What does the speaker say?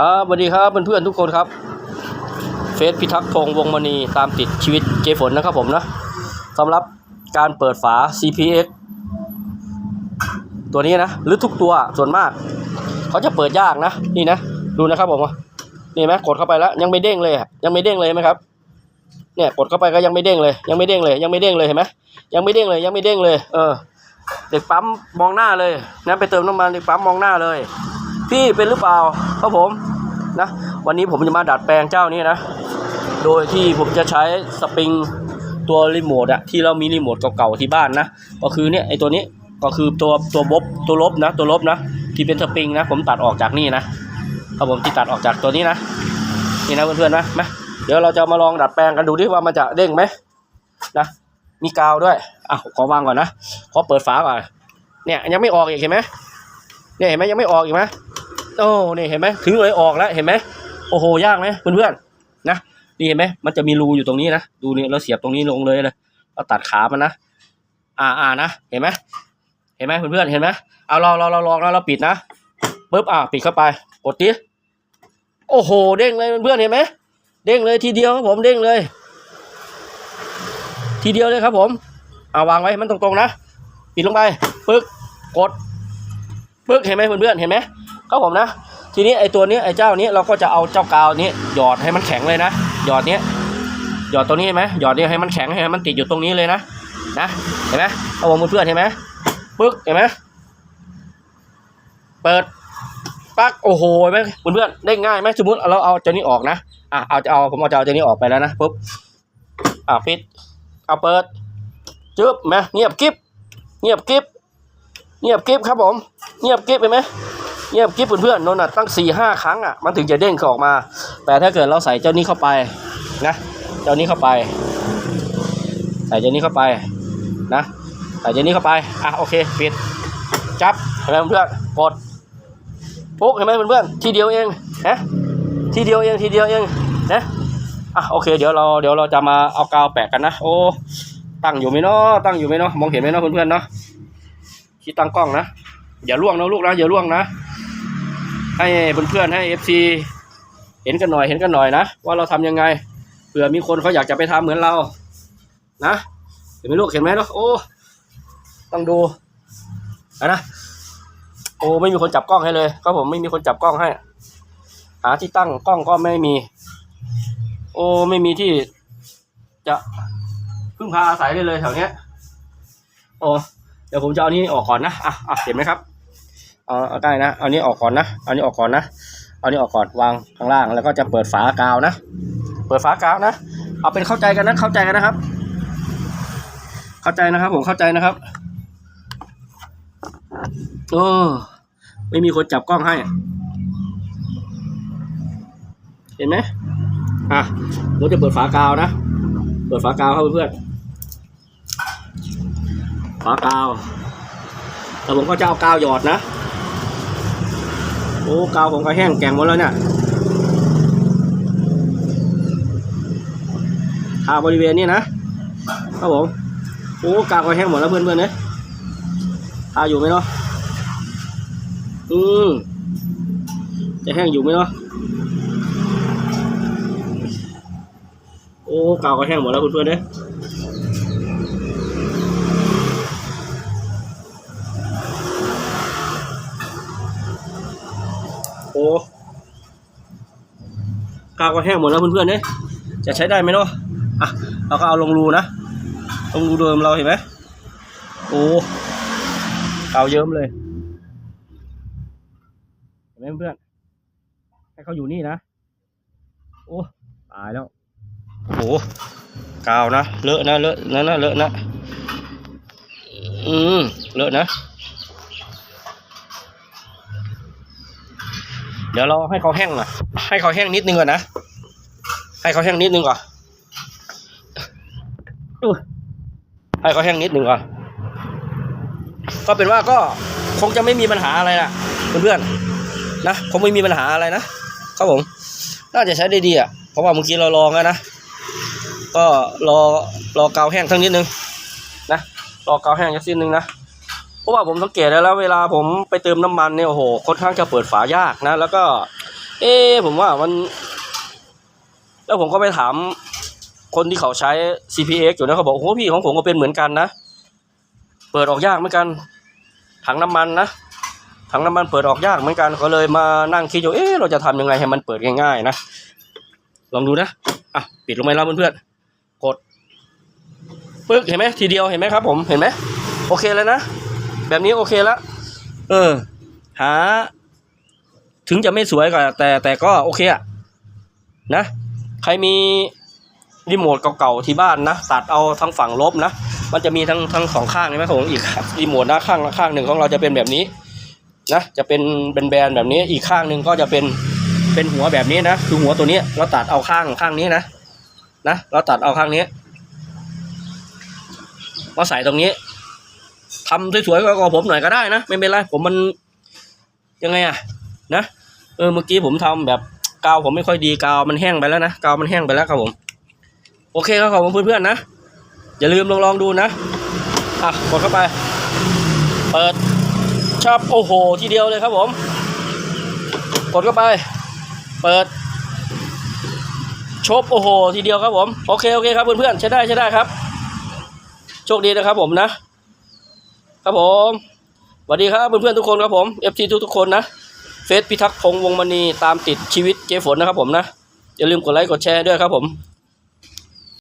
ครับสวัสดีครับเพื่อนๆทุกคนครับ เฟซพิทักษ์พงวงมณีตามติดชีวิตเจฝนนะครับผมนะสำหรับการเปิดฝา CPX ตัวนี้นะหรือทุกตัวส่วนมาก เขาจะเปิดยากนะ นี่นะ ดูนะครับผมนี่ไหมกดเข้าไปแล้วยังไม่เด้งเลยยังไม่เด้งเลยไหมครับ เนี่ยกดเข้าไปก็ยังไม่เด้งเลย ยังไม่เด้งเลย ยังไม่เด้งเลยเห็นไหมยังไม่เด้งเลยยังไม่เด้งเลย เออ เด็กปั๊มมองหน้าเลยนะไปเติมน้ำมันเด็กปั๊มมองหน้าเลย พี่เป็นหรือเปล่าครับผม นะ วันนี้ผมจะมาดัดแปลงเจ้านี้นะ โดยที่ผมจะใช้สปริงตัวรีโมทอะที่เรามีรีโมทเก่าๆที่บ้านนะ ก็คือเนี่ยไอตัวนี้ก็คือตัวตัวบตัวลบนะ ตัวลบนะ ที่เป็นสปริงนะ ผมตัดออกจากนี่นะครับผมที่ตัดออกจากตัวนี้นะนี่นะเพื่อนๆนะมาเดี๋ยวเราจะมาลองดัดแปลงกันดูดิว่ามันจะเด้งไหมนะมีกาวด้วยอะขอวางก่อนนะขอเปิดฝาก่อนเนี่ยยังไม่ออกอีกเห็นไหมเนี่ยเห็นไหมยังไม่ออกอีกไหม โอ้นี่เห็นไหมถึงเลยออกแล้วเห็นไหมโอ้โหยากไหมเพื่อนๆนะนี่เห็นไหมมันจะมีรูอยู่ตรงนี้นะดูนี่เราเสียบตรงนี้ลงเลยเลยเราตัดขามันนะอ่าอ่านะเห็นไหมเห็นไหมเพื่อนๆเห็นไหมเอาเราเราเราลองแล้วเราปิดนะปึ๊บอ่าปิดเข้าไปกดดิโอ้โห เด้งเลยเพื่อนๆเห็นไหมเด้งเลยทีเดียวครับผมเด้งเลย ทีเดียวเลยครับผมเอาวางไว้มันตรงๆนะ ปิดลงไปปึ๊กกดปึ๊กเห็นไหมเพื่อนๆเห็นไหม ครับผมนะ ทีนี้ไอ้ตัวนี้ไอ้เจ้านี้เราก็จะเอาเจ้ากาวนี้หยอดให้มันแข็งเลยนะ หยอดนี้หยอดตรงนี้เห็นไหมหยอดนี้ให้มันแข็งให้มันติดอยู่ตรงนี้เลยนะนะเห็นไหมเอาผมเพื่อนเห็นไหมปึ๊กเห็นไหมเปิดปักโอ้โหเห็นไหมเพื่อนๆได้ง่ายไหมสมมติเราเอาเจ้านี้ออกนะอะเอาจะเอาผมเอาจะเอาเจ้านี้ออกไปแล้วนะปุ๊บอะปิดเอาเปิดจึ๊บไหมเงียบกิ๊บเงียบกิ๊บเงียบกิ๊บครับผม เงียบกิ๊บเห็นไหม เงียบกิ๊บเพื่อนๆโน่นน่ะตั้งสี่ห้าครั้งอะมันถึงจะเด้งออกมา แต่ถ้าเกิดเราใส่เจ้านี้เข้าไปนะเจ้านี้เข้าไป ใส่เจ้านี้เข้าไปนะใส่เจ้านี้เข้าไปอะโอเคปิดจับเห็นไหมเพื่อนกดปุ๊บเห็นไหมเพื่อนๆทีเดียวเองนะทีเดียวเองทีเดียวเองนะอะโอเคเดี๋ยวเราเดี๋ยวเราจะมาเอากาวแปะกันนะโอ้ตั้งอยู่ไหมเนาะตั้งอยู่ไหมเนาะมองเห็นไหมเนาะเพื่อนๆเนาะที่ตั้งกล้องนะอย่าล่วงนะลูกนะอย่าล่วงนะ ให้เพื่อนๆให้เอฟซีเห็นกันหน่อยเห็นกันหน่อยนะ ว่าเราทำยังไงเผื่อมีคนเขาอยากจะไปทำเหมือนเรา นะเห็นไหมลูกเห็นไหมเนาะโอ้ต้องดูะนะโอ้ไม่มีคนจับกล้องให้เลยก็ผมไม่มีคนจับกล้องให้ หาที่ตั้งกล้องก็ไม่มี โอ้ไม่มีที่จะพึ่งพาอาศัยได้เลยแถวเนี้ยโอ้เดี๋ยวผมจะเอานี้ออกก่อนนะอะอะเห็นไหมครับ เอาเอาได้นะ เอานี้ออกก่อนนะ เอานี้ออกก่อนนะ เอานี้ออกก่อนวางข้างล่างแล้วก็จะเปิดฝากาวนะ เปิดฝากาวนะ เอาเป็นเข้าใจกันนะ เข้าใจกันนะครับ เข้าใจนะครับ ผมเข้าใจนะครับโอ้ไม่มีคนจับกล้องให้ เห็นไหมอะเราจะเปิดฝากาวนะ เปิดฝากาวครับเพื่อนฝากาวแต่ผมก็จะเอากาวหยอดนะ อ้กาวผมก็แห้งแกงหมดแล้วเนี่ยทาบริเวณนี้นะครับผมโอ้กาวก็แห้งหมดแล้วเพื่อนๆเนี่ยทาอยู่ไหมเนาะอืมจะแห้งอยู่ไหมเนาะโอ้กาวก็แห้งหมดแล้วเพื่อนๆเนี่ย อ้กาวก็แห้งหมดแล้วเพื่อนๆเนี่ยจะใช้ได้ไหมเนาะอะเราก็เอาลงรูนะลงรูเดิมเราเห็นไหมโอ้กาวเยิ้มเลยเห็นไหมเพื่อนให้เขาอยู่นี่นะโอ้ตายแล้วโอ้โหกาวนะเลอะนะเลอะนะนะเลอะนะอืมเลอะนะ เดี๋ยวเราให้เขาแห้งหน่อยให้เขาแห้งนิดนึงก่อนนะ ให้เขาแห้งนิดนึงก่อนให้เขาแห้งนิดนึงก่อนก็เป็นว่าก็คงจะไม่มีปัญหาอะไรนะเพื่อนๆนะคงไม่มีปัญหาอะไรนะครับผม น่าจะใช้ได้ดีอะเพราะว่าเมื่อกี้เราลองแล้วนะก็รอรอเกาแห้งทั้งนิดนึงนะรอเกาแห้งสักนิดนึงนะ เพราะว่าผมสังเกตแล้วเวลาผมไปเติมน้ำมันเนี่ยโอ้โหค่อนข้างจะเปิดฝายากนะ แล้วก็ เอ๊ผมว่ามัน แล้วผมก็ไปถามคนที่เขาใช้ CPX อยู่นะเขาบอกโอ้โหพี่ของผมก็เป็นเหมือนกันนะ เปิดออกยากเหมือนกัน ถังน้ำมันนะถังน้ำมันเปิดออกยากเหมือนกันก็เลยมานั่งคิดอยู่เอ๊ะเราจะทำยังไงให้มันเปิดง่ายๆนะลองดูนะอะปิดลงไปแล้วเพื่อนๆกดปึ๊กเห็นไหมทีเดียวเห็นไหมครับ ผมเห็นไหมโอเคเลยนะ แบบนี้โอเคแล้วเออ หา ถึงจะไม่สวยก็แต่แต่ก็โอเคอะนะ ใครมีรีโมทเก่าๆที่บ้านนะตัดเอาทั้งฝั่งลบนะมันจะมีทั้งทั้งสองข้างใช่ไหมของอีกรีโมทนะข้างละข้างหนึ่งของเราจะเป็นแบบนี้นะจะเป็นเป็นแบนแบบนี้อีกข้างหนึ่งก็จะเป็นเป็นหัวแบบนี้นะคือหัวตัวนี้เราตัดเอาข้างข้างนี้นะนะเราตัดเอาข้างนี้มาใส่ตรงนี้ ทำสวยๆกว่าผมหน่อยก็ได้นะ ไม่เป็นไรผมมันยังไงอะนะเออเมื่อกี้ผมทำแบบกาวผมไม่ค่อยดีกาวมันแห้งไปแล้วนะกาวมันแห้งไปแล้วครับผม โอเคครับขอบคุณเพื่อนๆนะอย่าลืมลองลองดูนะอะกดเข้าไป เปิดชอบโอ้โห ทีเดียวเลยครับผม กดเข้าไป เปิดชบโอ้โห ทีเดียวครับผม โอเค โอเคครับเพื่อนๆใช้ได้ใช้ได้ครับ โชคดีนะครับผมนะ ครับผมสวัสดีครับเพื่อนๆทุกคนครับผม FT ทุกๆคนนะเฟซพิทักษ์พงษ์วงมณีตามติดชีวิตเจฝนนะครับผมนะอย่าลืมกดไลค์กดแชร์ด้วยครับผม